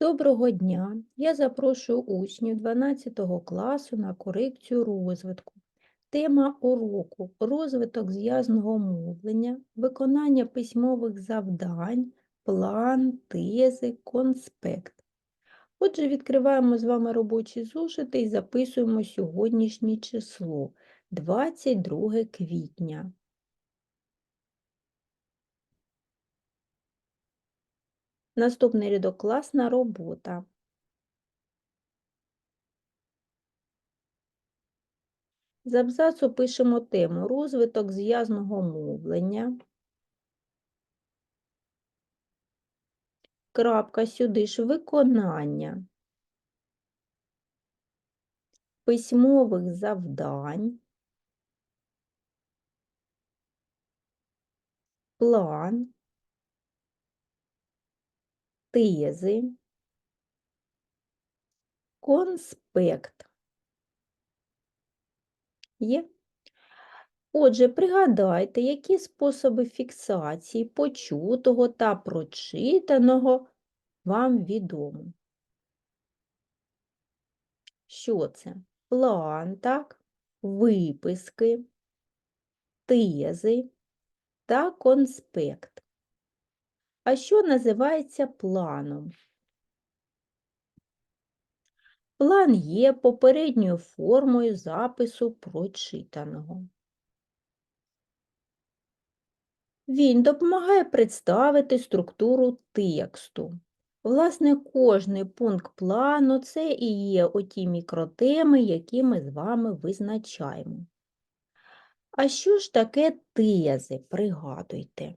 Доброго дня! Я запрошую учнів 12 класу на корекцію розвитку. Тема уроку розвиток зв'язного мовлення, виконання письмових завдань, план, тези, конспект. Отже, відкриваємо з вами робочі зошити і записуємо сьогоднішнє число 22 квітня. Наступний рядок класна робота. З абзацу пишемо тему розвиток зв'язного мовлення. Крапка сюди ж виконання письмових завдань, план, тези, конспект. Є? Отже, пригадайте, які способи фіксації почутого та прочитаного вам відомо. Що це? План, так? Виписки, тези та конспект. А що називається планом? План є попередньою формою запису прочитаного. Він допомагає представити структуру тексту. Власне, кожний пункт плану це і є оті мікротеми, які ми з вами визначаємо. А що ж таке тези? Пригадуйте.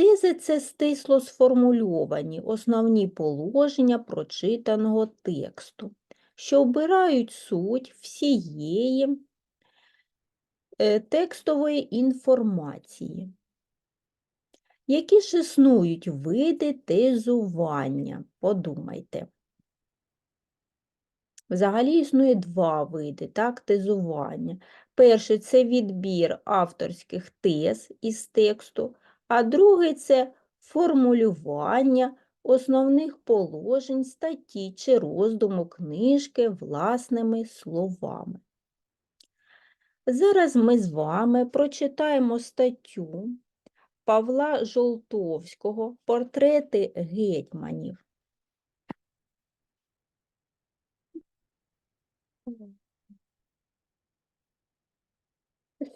Тези це стисло сформульовані основні положення прочитаного тексту, що обирають суть всієї е, текстової інформації. Які ж існують види тезування? Подумайте. Взагалі існує два види так, тезування. Перший це відбір авторських тез із тексту, а другий це формулювання основних положень статті чи роздуму книжки власними словами. Зараз ми з вами прочитаємо статтю Павла Жолтовського Портрети гетьманів.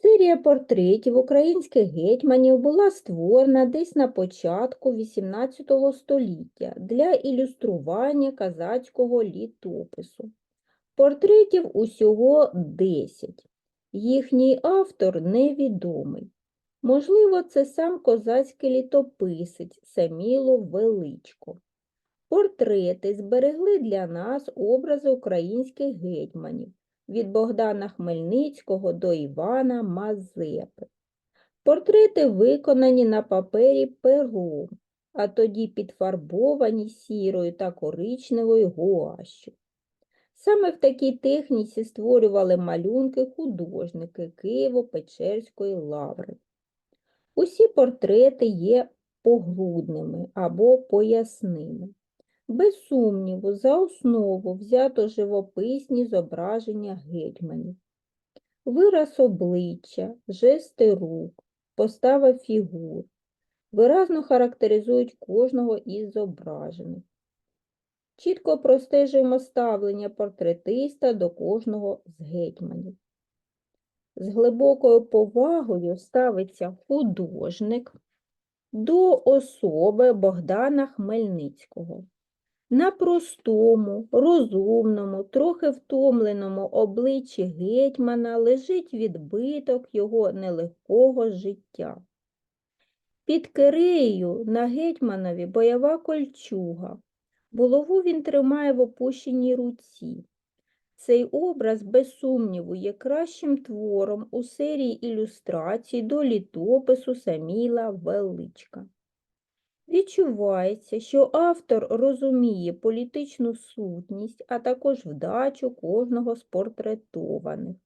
Серія портретів українських гетьманів була створена десь на початку XVIII століття для ілюстрування казацького літопису. Портретів усього 10. Їхній автор невідомий. Можливо, це сам козацький літописець Саміло Величко. Портрети зберегли для нас образи українських гетьманів від Богдана Хмельницького до Івана Мазепи. Портрети виконані на папері пером, а тоді підфарбовані сірою та коричневою гуашю. Саме в такій техніці створювали малюнки художники Києво-Печерської лаври. Усі портрети є погрудними або поясними. Без сумніву, за основу взято живописні зображення гетьманів. Вираз обличчя, жести рук, постава фігур виразно характеризують кожного із зображених. Чітко простежуємо ставлення портретиста до кожного з гетьманів. З глибокою повагою ставиться художник до особи Богдана Хмельницького. На простому, розумному, трохи втомленому обличчі гетьмана лежить відбиток його нелегкого життя. Під киреєю на гетьманові бойова кольчуга. Булаву він тримає в опущеній руці. Цей образ, без сумніву, є кращим твором у серії ілюстрацій до літопису Саміла Величка. Відчувається, що автор розуміє політичну сутність, а також вдачу кожного з портретованих.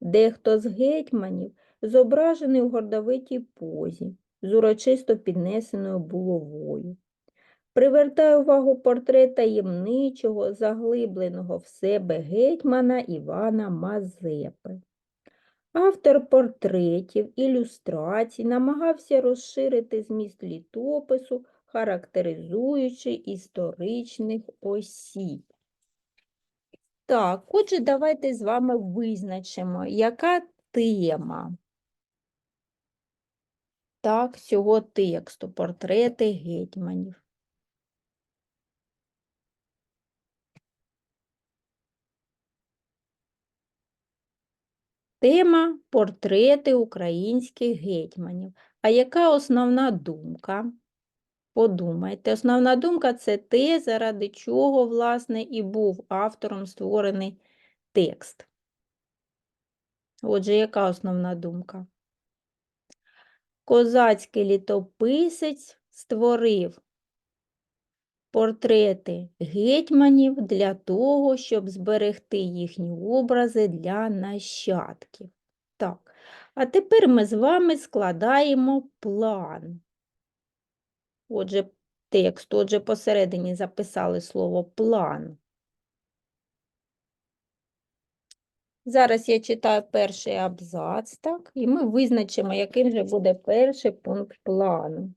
Дехто з гетьманів зображений у гордовитій позі, з урочисто піднесеною булавою. привертає увагу портрет таємничого, заглибленого в себе гетьмана Івана Мазепи. Автор портретів, ілюстрацій намагався розширити зміст літопису, характеризуючи історичних осіб. Так, отже, давайте з вами визначимо, яка тема так, цього тексту портрети гетьманів. Тема портрети українських гетьманів. А яка основна думка? Подумайте, основна думка це те, заради чого, власне, і був автором створений текст. Отже, яка основна думка? Козацький літописець створив портрети гетьманів для того, щоб зберегти їхні образи для нащадків. Так, а тепер ми з вами складаємо план. Отже, текст, отже, посередині записали слово план. Зараз я читаю перший абзац, так, і ми визначимо, яким же буде перший пункт плану.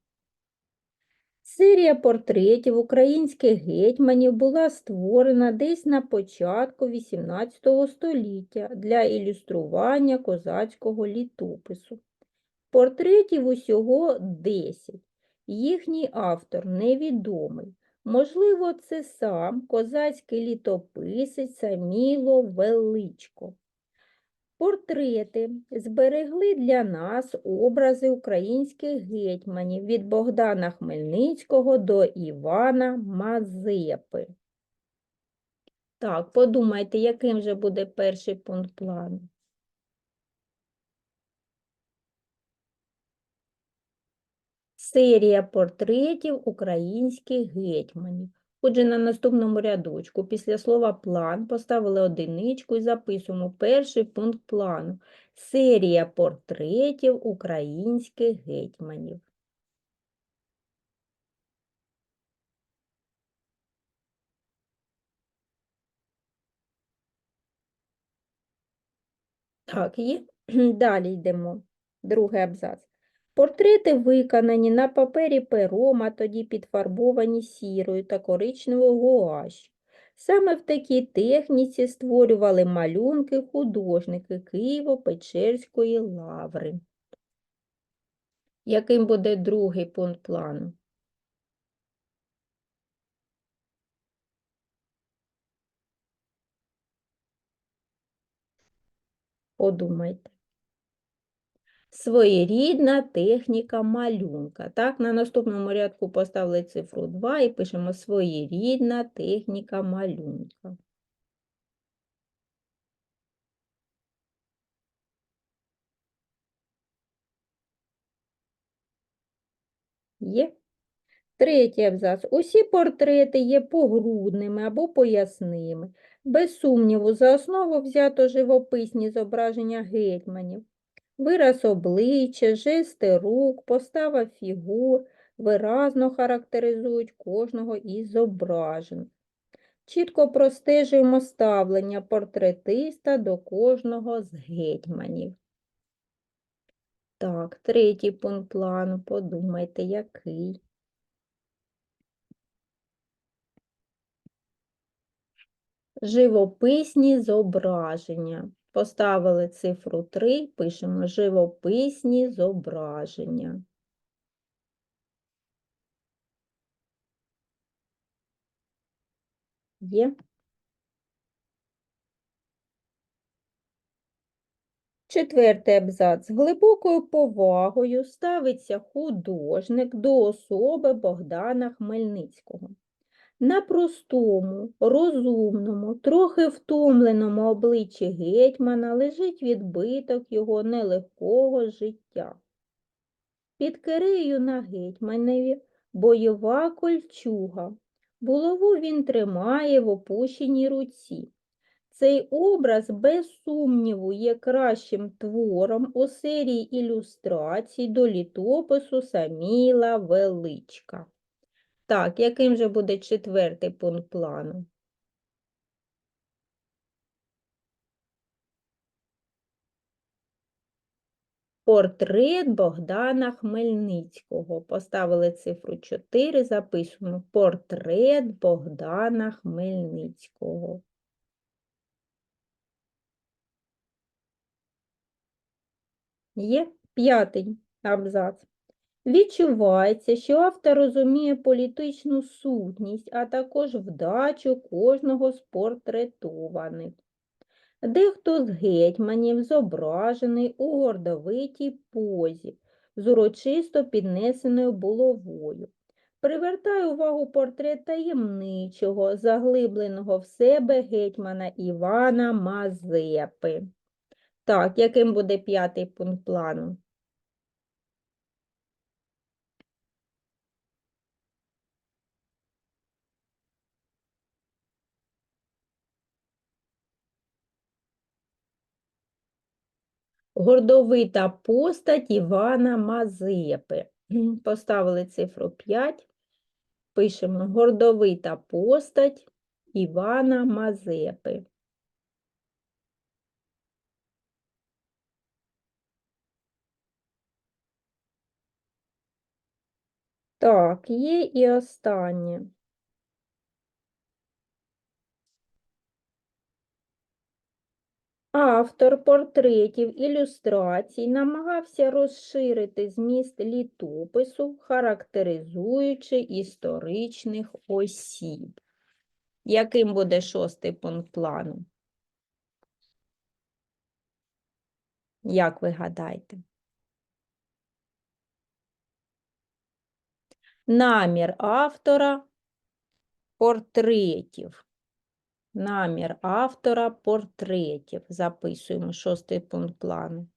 Серія портретів українських гетьманів була створена десь на початку XVIII століття для ілюстрування козацького літопису. Портретів усього 10. Їхній автор невідомий. Можливо, це сам козацький літописець Саміло Величко. Портрети зберегли для нас образи українських гетьманів від Богдана Хмельницького до Івана Мазепи. Так, подумайте, яким же буде перший пункт плану. Серія портретів українських гетьманів. Отже, на наступному рядочку після слова план поставили одиничку і записуємо перший пункт плану. Серія портретів українських гетьманів. Так, є. Далі йдемо. Другий абзац. Портрети виконані на папері пером, а тоді підфарбовані сірою та коричневою гуашю. Саме в такій техніці створювали малюнки художники Києво-Печерської лаври. Яким буде другий пункт плану? Подумайте. Своєрідна техніка малюнка. Так, на наступному рядку поставили цифру 2 і пишемо своєрідна техніка малюнка. Є. Третій абзац. Усі портрети є погрудними або поясними. Без сумніву, за основу взято живописні зображення гетьманів. Вираз обличчя, жести рук, постава фігур виразно характеризують кожного із зображень. Чітко простежуємо ставлення портретиста до кожного з гетьманів. Так, третій пункт плану, подумайте, який. Живописні зображення. Поставили цифру 3, пишемо живописні зображення. Є. Четвертий абзац. З глибокою повагою ставиться художник до особи Богдана Хмельницького. На простому, розумному, трохи втомленому обличчі гетьмана лежить відбиток його нелегкого життя. Під кирею на гетьманеві бойова кольчуга. Булаву він тримає в опущеній руці. Цей образ, без сумніву, є кращим твором у серії ілюстрацій до літопису Саміла Величка. Так, яким же буде четвертий пункт плану? Портрет Богдана Хмельницького. Поставили цифру 4, записуємо. Портрет Богдана Хмельницького. Є п'ятий абзац. Відчувається, що автор розуміє політичну сутність, а також вдачу кожного з портретованих. Дехто з гетьманів зображений у гордовитій позі, з урочисто піднесеною булавою. Привертає увагу портрет таємничого, заглибленого в себе гетьмана Івана Мазепи. Так, яким буде п'ятий пункт плану? Гордовита постать Івана Мазепи. Поставили цифру 5. Пишемо гордовита постать Івана Мазепи. Так, є і останнє. Автор портретів ілюстрацій намагався розширити зміст літопису, характеризуючи історичних осіб. Яким буде шостий пункт плану? Як ви гадаєте? Намір автора портретів. Намір автора портретів. Записуємо шостий пункт плану.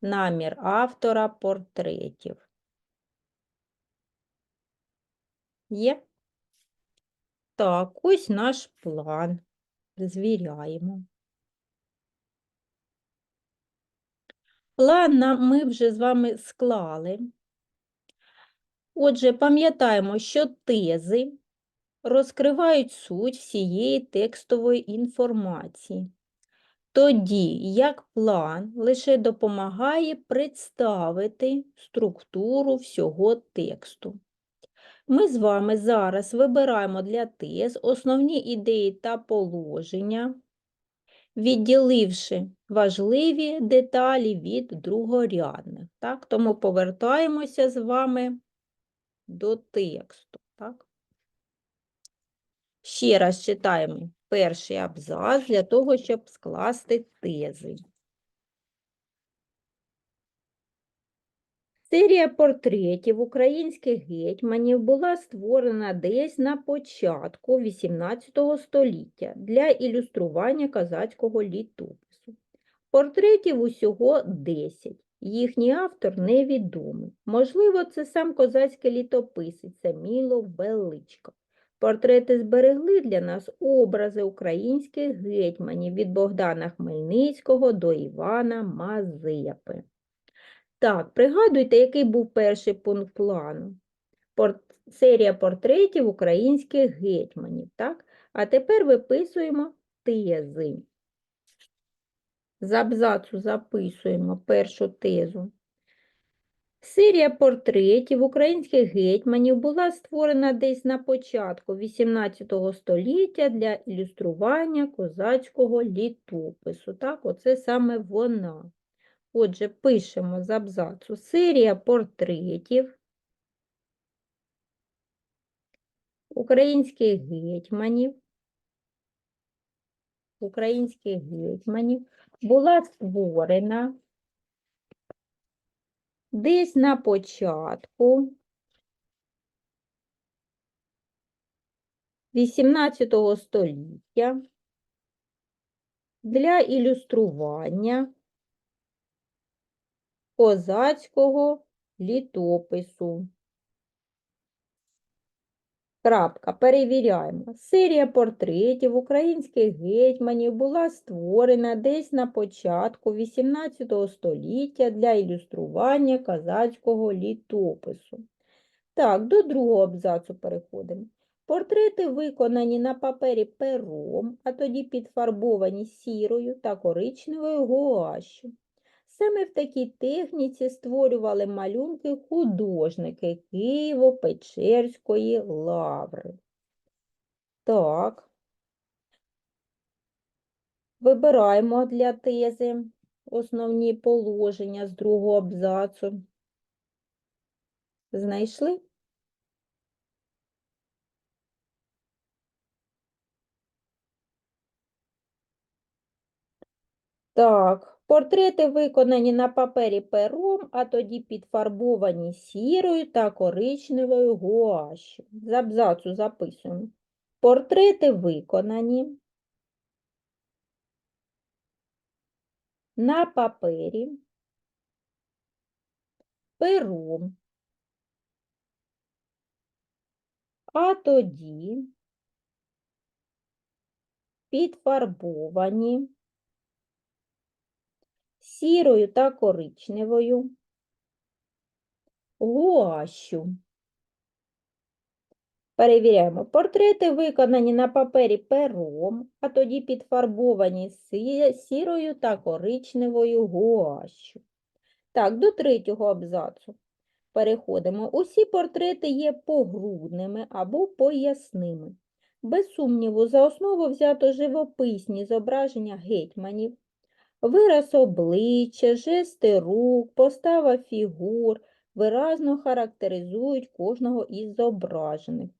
Намір автора портретів. Є? Так, ось наш план. Звіряємо. План ми вже з вами склали. Отже, пам'ятаємо, що тези розкривають суть всієї текстової інформації. Тоді як план лише допомагає представити структуру всього тексту. Ми з вами зараз вибираємо для тез основні ідеї та положення, відділивши важливі деталі від другорядних. Так? Тому повертаємося з вами до тексту. Так? Ще раз читаємо перший абзац для того, щоб скласти тези. Серія портретів українських гетьманів була створена десь на початку XVIII століття для ілюстрування козацького літопису. Портретів усього 10. Їхній автор невідомий. Можливо, це сам козацький літописець Саміло Величко. Портрети зберегли для нас образи українських гетьманів від Богдана Хмельницького до Івана Мазепи. Так, пригадуйте, який був перший пункт плану. Порт... Серія портретів українських гетьманів. Так? А тепер виписуємо тези. З абзацу записуємо першу тезу. Серія портретів українських гетьманів була створена десь на початку XVIII століття для ілюстрування козацького літопису. Так, оце саме вона. Отже, пишемо з абзацу серія портретів українських гетьманів. Українських гетьманів була створена десь на початку 18 століття для ілюстрування козацького літопису. Крапка. Перевіряємо. Серія портретів українських гетьманів була створена десь на початку XVIII століття для ілюстрування козацького літопису. Так, до другого абзацу переходимо. Портрети виконані на папері пером, а тоді підфарбовані сірою та коричневою гуашю. Саме в такій техніці створювали малюнки художники Києво-Печерської лаври. Так. Вибираємо для тези основні положення з другого абзацу. Знайшли? Так, портрети виконані на папері пером, а тоді підфарбовані сірою та коричневою гуашю. З абзацу записуємо. Портрети виконані на папері пером, а тоді підфарбовані сірою та коричневою гуашю. Перевіряємо. Портрети виконані на папері пером, а тоді підфарбовані сірою та коричневою гуашю. Так, до третього абзацу. Переходимо. Усі портрети є погрудними або поясними. Без сумніву, за основу взято живописні зображення гетьманів, вираз обличчя, жести рук, постава фігур виразно характеризують кожного із зображених.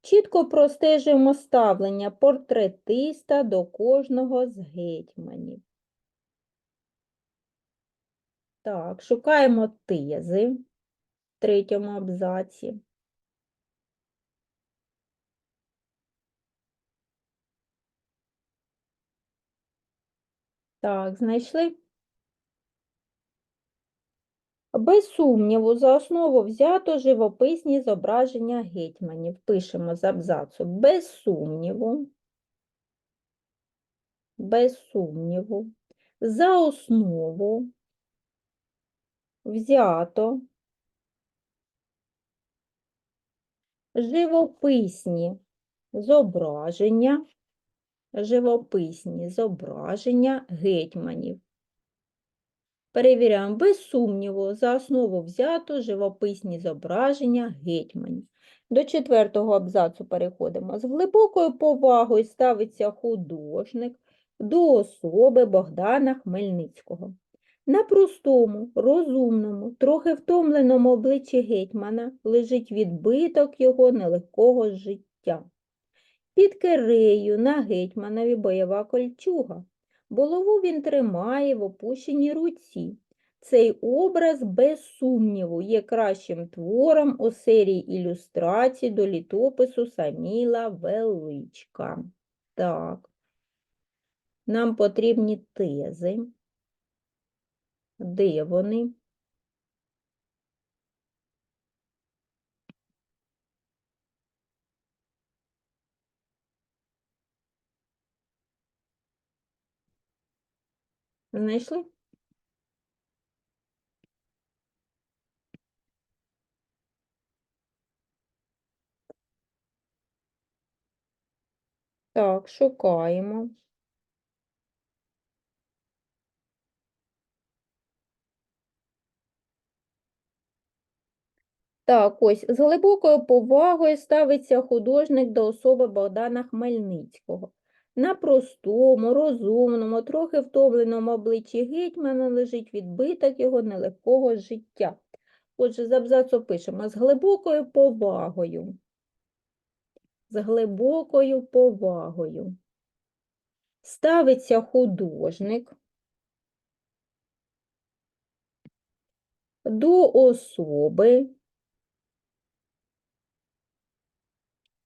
Чітко простежуємо ставлення портретиста до кожного з гетьманів. Так, шукаємо тези в третьому абзаці. Так, знайшли? Без сумніву, за основу взято живописні зображення гетьманів. Пишемо з абзацу. Без сумніву. Без сумніву. За основу взято живописні зображення, живописні зображення гетьманів. Перевіряємо без сумніву, за основу взято живописні зображення гетьманів. До четвертого абзацу переходимо. З глибокою повагою ставиться художник до особи Богдана Хмельницького. На простому, розумному, трохи втомленому обличчі гетьмана лежить відбиток його нелегкого життя. Під кирею на гетьманові бойова кольчуга. Булаву він тримає в опущеній руці. Цей образ, без сумніву, є кращим твором у серії ілюстрацій до літопису Саміла Величка. Так, нам потрібні тези. Де вони? Знайшли? Так, шукаємо. Так, ось з глибокою повагою ставиться художник до особи Богдана Хмельницького. На простому, розумному, трохи втомленому обличчі гетьмана лежить відбиток його нелегкого життя. Отже, з абзацу пишемо з глибокою повагою. З глибокою повагою. Ставиться художник до особи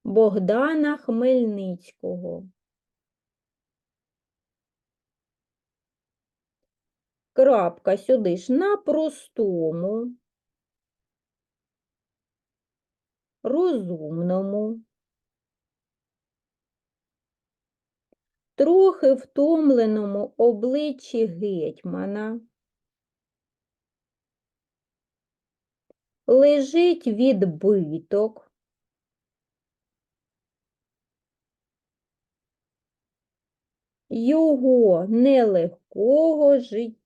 Богдана Хмельницького. Крапка сюди ж на простому, розумному, трохи втомленому обличчі гетьмана. Лежить відбиток. Його нелегкого життя.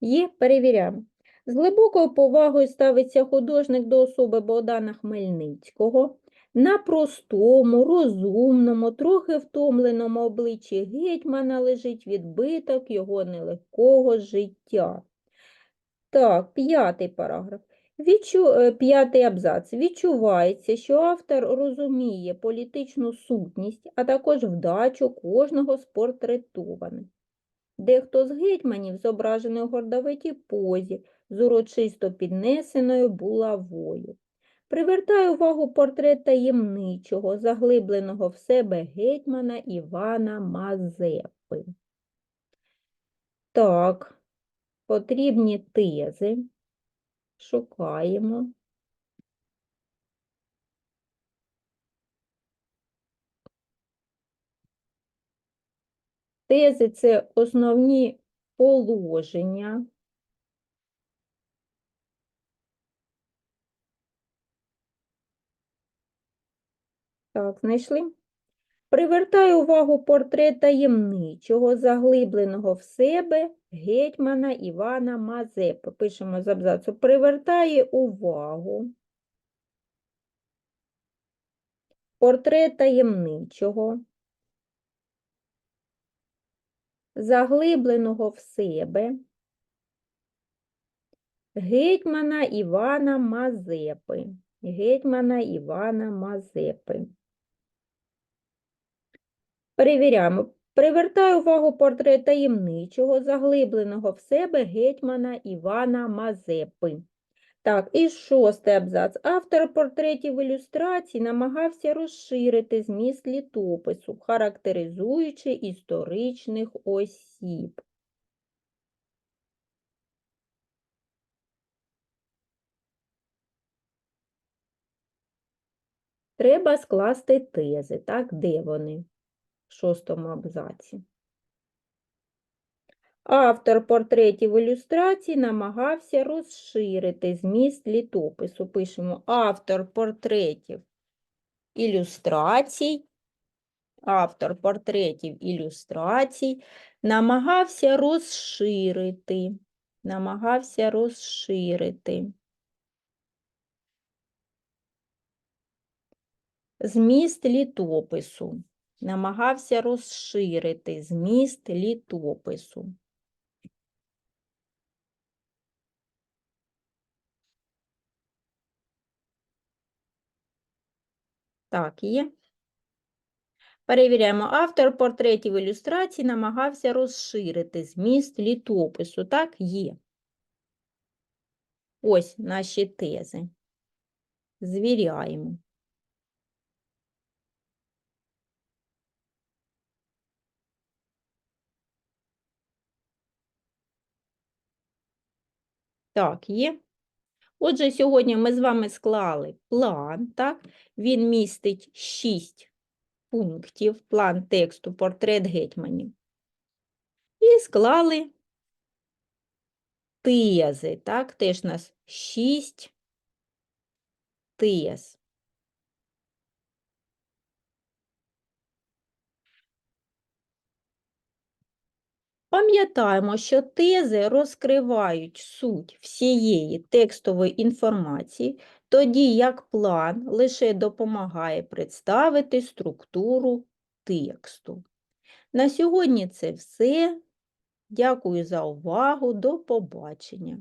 Є, перевіряємо. З глибокою повагою ставиться художник до особи Богдана Хмельницького. На простому, розумному, трохи втомленому обличчі гетьмана лежить відбиток його нелегкого життя. Так, п'ятий параграф. Відчу... е, П'ятий абзац. Відчувається, що автор розуміє політичну сутність, а також вдачу кожного з портретованих. Дехто з гетьманів зображений у гордовитій позі з урочисто піднесеною булавою. Привертає увагу портрет таємничого, заглибленого в себе гетьмана Івана Мазепи. Так, потрібні тези. Шукаємо. Тези це основні положення. Так, знайшли? Привертає увагу портрет таємничого, заглибленого в себе гетьмана Івана Мазепи. Пишемо з абзацу. Привертає увагу. Портрет таємничого, заглибленого в себе гетьмана Івана Мазепи. Гетьмана Івана Мазепи. Перевіряємо. Привертає увагу портрет таємничого, заглибленого в себе гетьмана Івана Мазепи. Так, і шостий абзац. Автор портретів ілюстрацій намагався розширити зміст літопису, характеризуючи історичних осіб. Треба скласти тези, так, де вони? Шостому абзаці. Автор портретів ілюстрацій намагався розширити зміст літопису. Пишемо автор портретів ілюстрацій. Автор портретів ілюстрацій намагався розширити. Намагався розширити. Зміст літопису. Намагався розширити зміст літопису. Так, є. Перевіряємо. Автор портретів ілюстрацій намагався розширити зміст літопису. Так, є. Ось наші тези. Звіряємо. Так, є. Отже, сьогодні ми з вами склали план, так? Він містить 6 пунктів, план тексту, портрет гетьманів. І склали тези, так? Теж у нас 6 тез. Пам'ятаємо, що тези розкривають суть всієї текстової інформації, тоді як план лише допомагає представити структуру тексту. На сьогодні це все. Дякую за увагу. До побачення.